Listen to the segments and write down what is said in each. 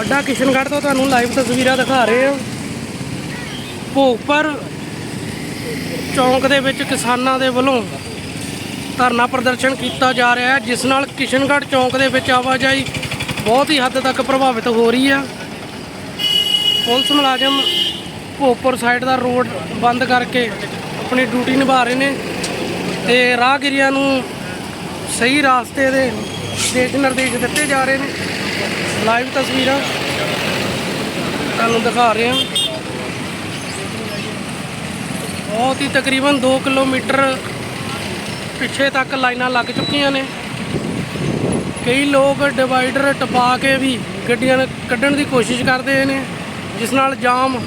ਅੱਡਾ ਕਿਸ਼ਨਗੜ੍ਹ ਤੋਂ ਤੁਹਾਨੂੰ ਲਾਈਵ ਤਸਵੀਰਾਂ ਦਿਖਾ ਰਹੇ ਹਾਂ। ਭੋਗਪੁਰ ਚੌਂਕ ਦੇ ਵਿੱਚ ਕਿਸਾਨਾਂ ਦੇ ਵੱਲੋਂ ਧਰਨਾ ਪ੍ਰਦਰਸ਼ਨ ਕੀਤਾ ਜਾ ਰਿਹਾ ਹੈ, ਜਿਸ ਨਾਲ ਕਿਸ਼ਨਗੜ੍ਹ ਚੌਂਕ ਦੇ ਵਿੱਚ ਆਵਾਜਾਈ ਬਹੁਤ ਹੀ ਹੱਦ ਤੱਕ ਪ੍ਰਭਾਵਿਤ ਹੋ ਰਹੀ ਹੈ। ਪੁਲਿਸ ਮੁਲਾਜ਼ਮ ਭੋਗਪੁਰ ਸਾਈਡ ਦਾ ਰੋਡ ਬੰਦ ਕਰਕੇ ਆਪਣੀ ਡਿਊਟੀ ਨਿਭਾ ਰਹੇ ਨੇ ਤੇ ਰਾਹਗੀਰਾਂ ਨੂੰ ਸਹੀ ਰਾਸਤੇ ਦੇ ਦੇਸ਼ ਨਿਰਦੇਸ਼ ਦਿੱਤੇ ਜਾ ਰਹੇ ਨੇ। ਲਾਈਵ ਤਸਵੀਰਾਂ। ਤੁਹਾਨੂੰ ਦਿਖਾ ਰਹੇ ਹਾਂ। ਬਹੁਤ ਹੀ ਤਕਰੀਬਨ 2 ਕਿਲੋਮੀਟਰ ਪਿੱਛੇ ਤੱਕ ਲਾਈਨਾਂ ਲੱਗ ਚੁੱਕੀਆਂ ਨੇ। ਕਈ ਲੋਕ ਡਿਵਾਈਡਰ ਟਪਾ ਕੇ ਵੀ ਗੱਡੀਆਂ ਨੂੰ ਕੱਢਣ ਦੀ ਕੋਸ਼ਿਸ਼ ਕਰਦੇ ਨੇ, ਜਿਸ ਨਾਲ ਜਾਮ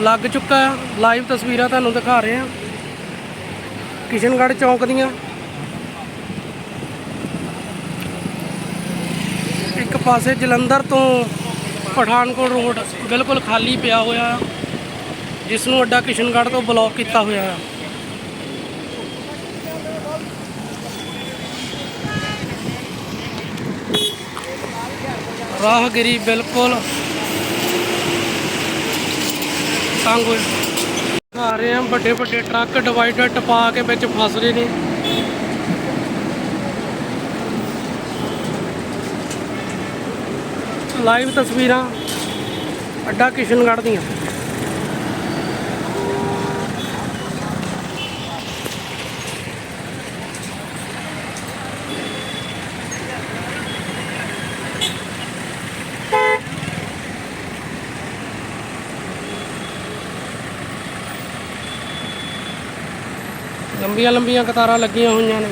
ਲੱਗ ਚੁੱਕਾ। ਲਾਈਵ ਤਸਵੀਰਾਂ ਤੁਹਾਨੂੰ ਦਿਖਾ ਰਹੇ ਹਾਂ। ਕਿਸ਼ਨਗੜ੍ਹ ਚੌਂਕ ਦੀਆਂ। ਪਾਸੇ ਜਲੰਧਰ ਤੋਂ ਪਠਾਨਕੋਟ ਰੋਡ ਬਿਲਕੁਲ ਖਾਲੀ ਪਿਆ ਹੋਇਆ ਹੈ, ਜਿਸ ਨੂੰ ਅੱਡਾ ਕਿਸ਼ਨਗੜ੍ਹ ਤੋਂ ਬਲੌਕ ਕੀਤਾ ਹੋਇਆ ਹੈ ਰਾਹਗੀਰੀ ਬਿਲਕੁਲ ਤੰਗ ਹੋਇਆ ਆ ਰਹੇ ਆ ਵੱਡੇ ਵੱਡੇ ਟਰੱਕ ਡਿਵਾਈਡਰ ਟਪਾ ਕੇ ਵਿੱਚ ਫਸ ਰਹੇ ਨੇ। ਲਾਈਵ ਤਸਵੀਰਾਂ ਅੱਡਾ ਕਿਸ਼ਨਗੜ੍ਹ ਦੀਆਂ। ਲੰਬੀਆਂ ਲੰਬੀਆਂ ਕਤਾਰਾਂ ਲੱਗੀਆਂ ਹੋਈਆਂ ਨੇ।